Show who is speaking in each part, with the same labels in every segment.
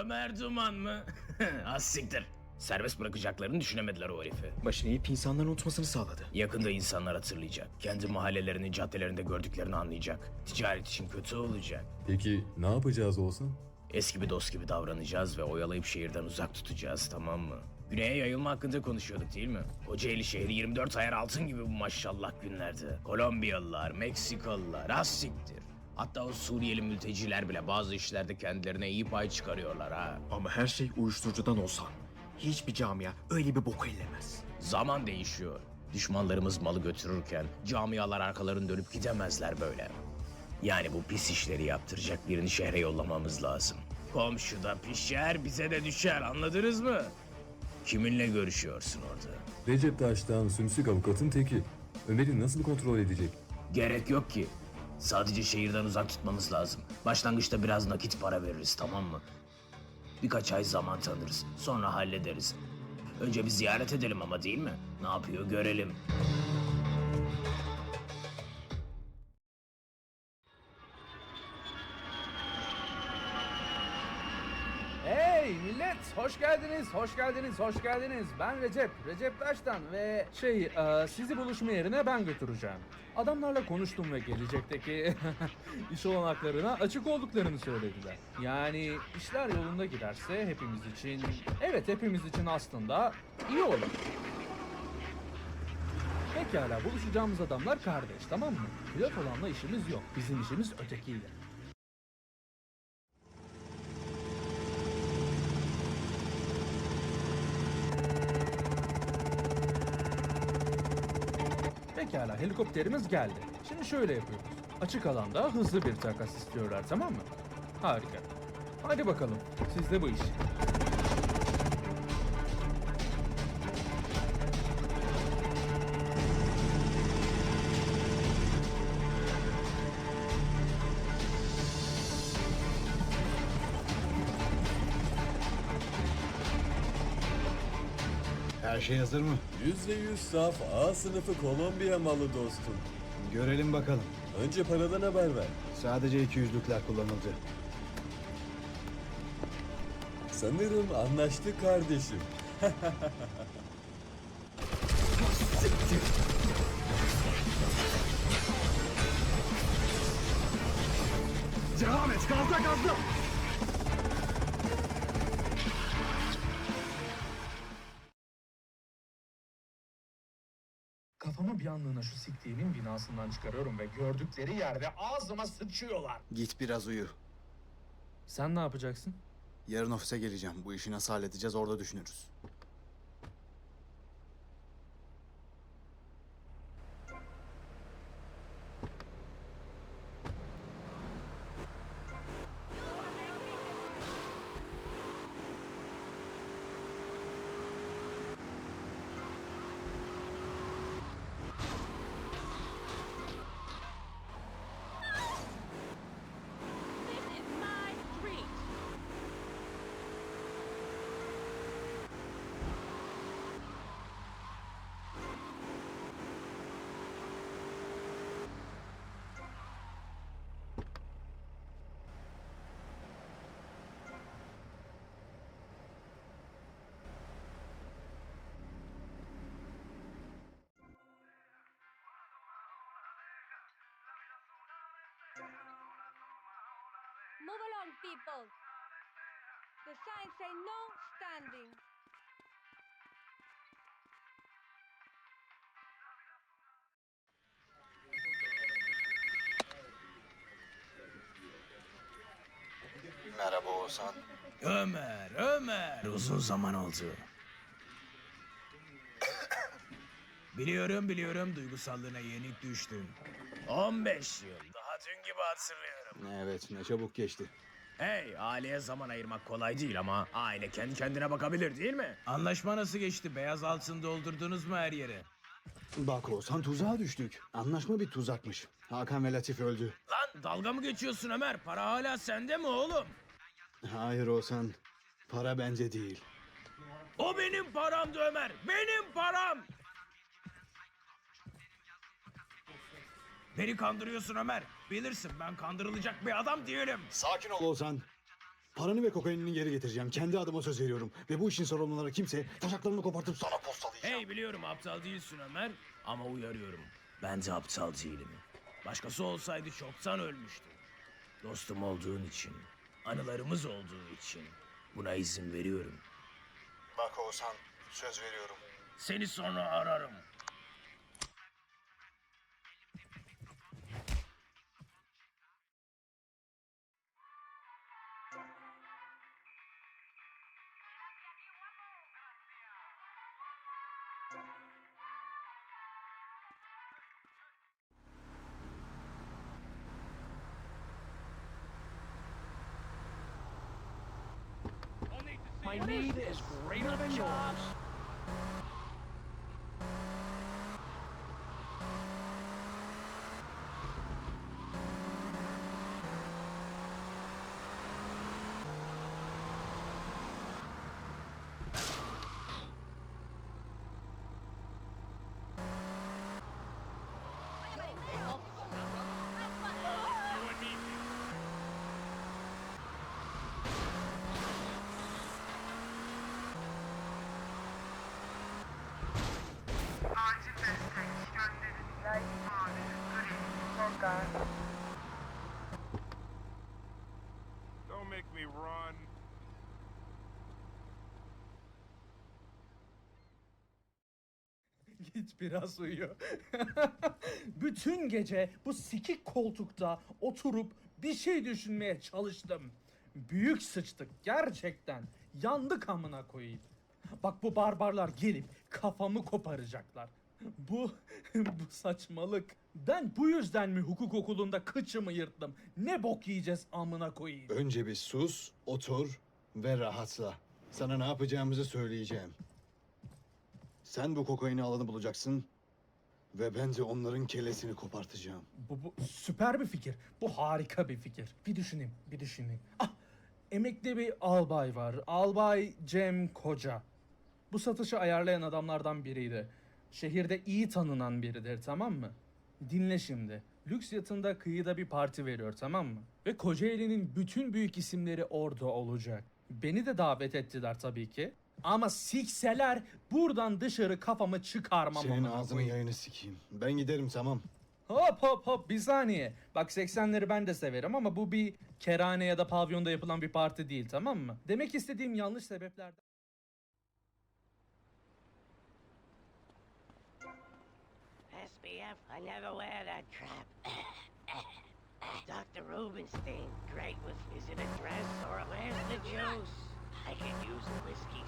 Speaker 1: Ömer Duman mı? Az siktir. Serbest bırakacaklarını düşünemediler o herifi.
Speaker 2: Başını eğip insanların unutmasını sağladı.
Speaker 1: Yakında insanlar hatırlayacak. Kendi mahallelerinin caddelerinde gördüklerini anlayacak. Ticaret için kötü olacak.
Speaker 3: Peki ne yapacağız olsan?
Speaker 1: Eski bir dost gibi davranacağız ve oyalayıp şehirden uzak tutacağız tamam mı? Güney'e yayılma hakkında konuşuyorduk değil mi? Kocaeli şehri 24 ayar altın gibi bu maşallah günlerde. Kolombiyalılar, Meksikalılar, az siktir. Hatta o Suriyeli mülteciler bile bazı işlerde kendilerine iyi pay çıkarıyorlar ha.
Speaker 2: Ama her şey uyuşturucudan olsa. Hiçbir camia öyle bir boku ellemez.
Speaker 1: Zaman değişiyor. Düşmanlarımız malı götürürken camialar arkalarını dönüp gidemezler böyle. Yani bu pis işleri yaptıracak birini şehre yollamamız lazım. Komşuda pişer bize de düşer anladınız mı? Kiminle görüşüyorsun orada?
Speaker 3: Recep Taş'tan sümsük avukatın teki. Ömer'i nasıl kontrol edecek?
Speaker 1: Gerek yok ki. Sadece şehirden uzak tutmamız lazım. Başlangıçta biraz nakit para veririz tamam mı? Birkaç ay zaman tanırız. Sonra hallederiz. Önce bir ziyaret edelim ama değil mi? Ne yapıyor görelim.
Speaker 4: Hoş geldiniz hoş geldiniz hoş geldiniz ben Recep Recep Taş'tan ve şey e, sizi buluşma yerine ben götüreceğim. Adamlarla konuştum ve gelecekteki iş olanaklarına açık olduklarını söylediler. Yani işler yolunda giderse hepimiz için evet hepimiz için aslında iyi olur. Pekala buluşacağımız adamlar kardeş tamam mı? Pilot olanla işimiz yok bizim işimiz ötekiyle. Pekala helikopterimiz geldi. Şimdi şöyle yapıyoruz. Açık alanda hızlı bir takas istiyorlar tamam mı? Harika. Hadi bakalım sizde bu iş.
Speaker 5: Her şey hazır mı?
Speaker 3: %100 saf A sınıfı Kolombiya malı dostum.
Speaker 5: Görelim bakalım.
Speaker 3: Önce paradan haber ver.
Speaker 5: Sadece iki yüzlükler kullanıldı.
Speaker 3: Sanırım anlaştık kardeşim.
Speaker 5: Devam et, gazla gazla!
Speaker 4: Bir anlığına şu siktiğimin binasından çıkarıyorum ve gördükleri yerde ağzıma sıçıyorlar.
Speaker 5: Git biraz uyu.
Speaker 4: Sen ne yapacaksın?
Speaker 5: Yarın ofise geleceğim. Bu işi nasıl halledeceğiz orada düşünürüz.
Speaker 6: Move along, people. The signs say no standing.
Speaker 5: Merhaba Oğuzhan.
Speaker 1: Ömer, Ömer. Uzun zaman oldu. biliyorum biliyorum duygusallığına yenik düştün. 15 yıl. Dün gibi hatırlıyorum.
Speaker 5: Evet, ne çabuk geçti.
Speaker 1: Hey, aileye zaman ayırmak kolay değil ama aile kendi kendine bakabilir değil mi? Anlaşma nasıl geçti? Beyaz altın doldurdunuz mu her yere?
Speaker 5: Bak Oğuzhan tuzağa düştük. Anlaşma bir tuzakmış. Hakan ve Latif öldü.
Speaker 1: Lan dalga mı geçiyorsun Ömer? Para hala sende mi oğlum?
Speaker 5: Hayır Oğuzhan. Para bence değil.
Speaker 1: O benim paramdı Ömer. Benim param. Beni kandırıyorsun Ömer. Bilirsin ben kandırılacak bir adam değilim.
Speaker 5: Sakin ol Oğuzhan. Paranı ve kokainini geri getireceğim. Kendi adıma söz veriyorum. Ve bu işin sorumluları kimse taşaklarını kopartıp sana postalayacağım.
Speaker 1: Hey biliyorum aptal değilsin Ömer ama uyarıyorum. Ben de aptal değilim. Başkası olsaydı çoktan ölmüştü. Dostum olduğun için, anılarımız olduğu için buna izin veriyorum.
Speaker 5: Bak Oğuzhan söz veriyorum.
Speaker 1: Seni sonra ararım.
Speaker 4: My need is greater than yours. Git biraz uyu. Bütün gece bu sikik koltukta oturup bir şey düşünmeye çalıştım. Büyük sıçtık gerçekten. Yandık amına koyayım. Bak bu barbarlar gelip kafamı koparacaklar. Bu bu saçmalık. Ben bu yüzden mi hukuk okulunda kıçımı yırttım? Ne bok yiyeceğiz amına koyayım.
Speaker 5: Önce bir sus, otur ve rahatla. Sana ne yapacağımızı söyleyeceğim. Sen bu kokaini alanı bulacaksın ve ben de onların kellesini kopartacağım.
Speaker 4: Bu, bu süper bir fikir. Bu harika bir fikir. Bir düşüneyim, bir düşüneyim. Ah, emekli bir albay var. Albay Cem Koca. Bu satışı ayarlayan adamlardan biriydi. Şehirde iyi tanınan biridir, tamam mı? Dinle şimdi. Lüks yatında kıyıda bir parti veriyor, tamam mı? Ve Kocaeli'nin bütün büyük isimleri orada olacak. Beni de davet ettiler tabii ki. Ama sikseler buradan dışarı kafamı çıkarmam.
Speaker 5: Senin
Speaker 4: amına
Speaker 5: ağzını
Speaker 4: koyayım.
Speaker 5: yayını sikeyim. Ben giderim tamam.
Speaker 4: Hop hop hop bir saniye. Bak 80'leri ben de severim ama bu bir kerane ya da pavyonda yapılan bir parti değil tamam mı? Demek istediğim yanlış sebeplerden.
Speaker 7: SBF, I never wear that crap. Dr. Rubenstein, great with, is it a dress or a where's the juice? I could use a whiskey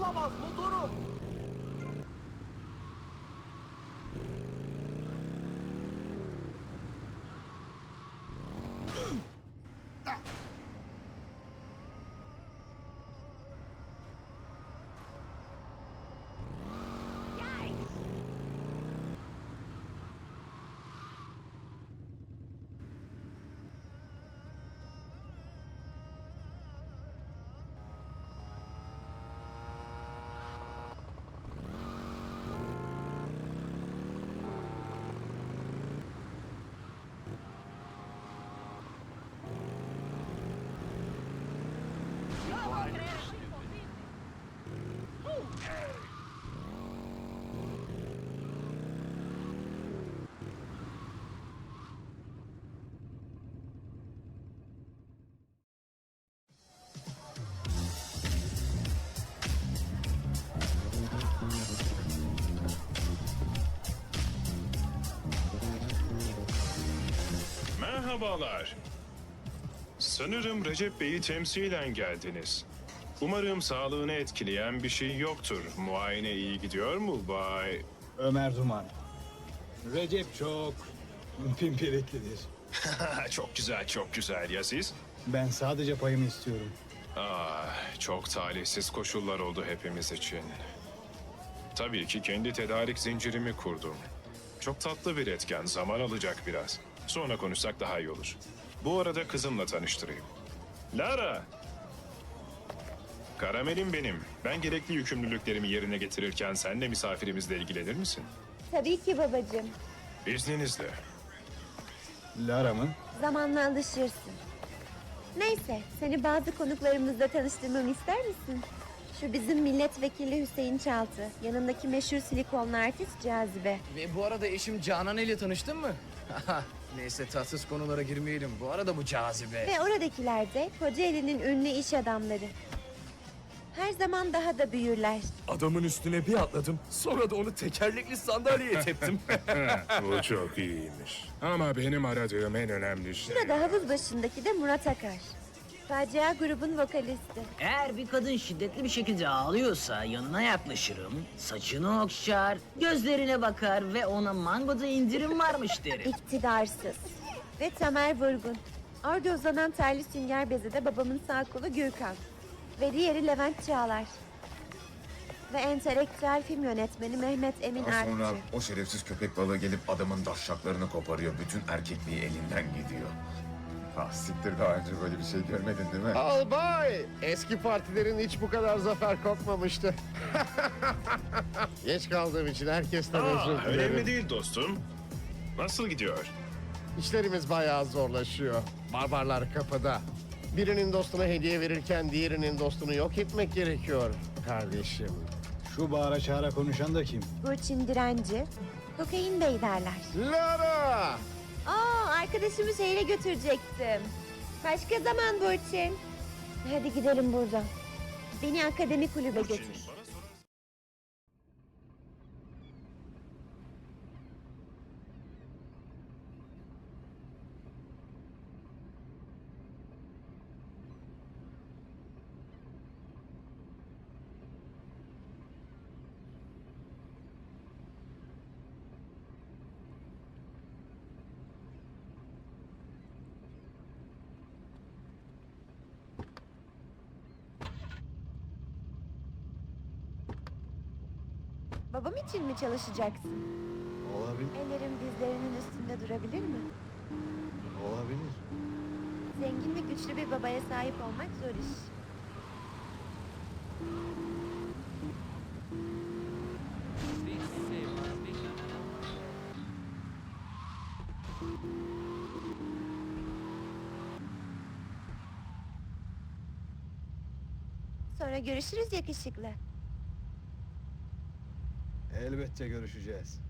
Speaker 4: Olamaz motorum.
Speaker 8: Merhabalar. Sanırım Recep Bey'i temsilen geldiniz. Umarım sağlığını etkileyen bir şey yoktur. Muayene iyi gidiyor mu Bay?
Speaker 5: Ömer Duman. Recep çok pimpiriklidir.
Speaker 8: çok güzel, çok güzel. Ya siz?
Speaker 5: Ben sadece payımı istiyorum.
Speaker 8: Ah, çok talihsiz koşullar oldu hepimiz için. Tabii ki kendi tedarik zincirimi kurdum. Çok tatlı bir etken, zaman alacak biraz. Sonra konuşsak daha iyi olur. Bu arada kızımla tanıştırayım. Lara! Karamelim benim. Ben gerekli yükümlülüklerimi yerine getirirken sen de misafirimizle ilgilenir misin?
Speaker 9: Tabii ki babacığım.
Speaker 8: İzninizle.
Speaker 5: Lara mı?
Speaker 9: Zamanla alışırsın. Neyse, seni bazı konuklarımızla tanıştırmamı ister misin? Şu bizim milletvekili Hüseyin Çaltı, yanındaki meşhur silikonlu artist Cazibe.
Speaker 10: Ve bu arada eşim Canan ile tanıştın mı? Neyse tatsız konulara girmeyelim. Bu arada bu cazibe.
Speaker 9: Ve oradakiler de Kocaeli'nin ünlü iş adamları. Her zaman daha da büyürler.
Speaker 10: Adamın üstüne bir atladım. Sonra da onu tekerlekli sandalyeye teptim.
Speaker 8: Bu çok iyiymiş. Ama benim aradığım en önemli şey...
Speaker 9: Burada havuz başındaki de Murat Akar. Facia grubun vokalisti.
Speaker 7: Eğer bir kadın şiddetli bir şekilde ağlıyorsa yanına yaklaşırım, saçını okşar, gözlerine bakar ve ona mangoda indirim varmış derim.
Speaker 9: İktidarsız. Ve Tamer Vurgun. Orada uzanan terli sünger bezi de babamın sağ kolu Gürkan. Ve diğeri Levent Çağlar. Ve entelektüel film yönetmeni Mehmet Emin
Speaker 11: Daha sonra
Speaker 9: Artçı.
Speaker 11: o şerefsiz köpek balığı gelip adamın daşşaklarını koparıyor. Bütün erkekliği elinden gidiyor. Ah siktir daha önce böyle bir şey görmedin değil mi?
Speaker 12: Albay! Eski partilerin hiç bu kadar zafer kopmamıştı. Geç kaldığım için herkesten özür
Speaker 8: Aa,
Speaker 12: dilerim.
Speaker 8: önemli değil dostum. Nasıl gidiyor?
Speaker 12: İşlerimiz bayağı zorlaşıyor. Barbarlar kapıda. Birinin dostuna hediye verirken diğerinin dostunu yok etmek gerekiyor kardeşim.
Speaker 5: Şu bağıra çağıra konuşan da kim?
Speaker 9: Burçin Direnci. Kokain Bey derler.
Speaker 12: Lara!
Speaker 9: Arkadaşımı şehre götürecektim. Başka zaman Burçin. Hadi gidelim buradan. Beni akademi kulübe götür. Babam için mi çalışacaksın?
Speaker 5: Olabilir.
Speaker 9: Ellerim dizlerinin üstünde durabilir mi?
Speaker 5: Olabilir.
Speaker 9: Zengin ve güçlü bir babaya sahip olmak zor iş. Sonra görüşürüz yakışıklı.
Speaker 5: Elbette görüşeceğiz.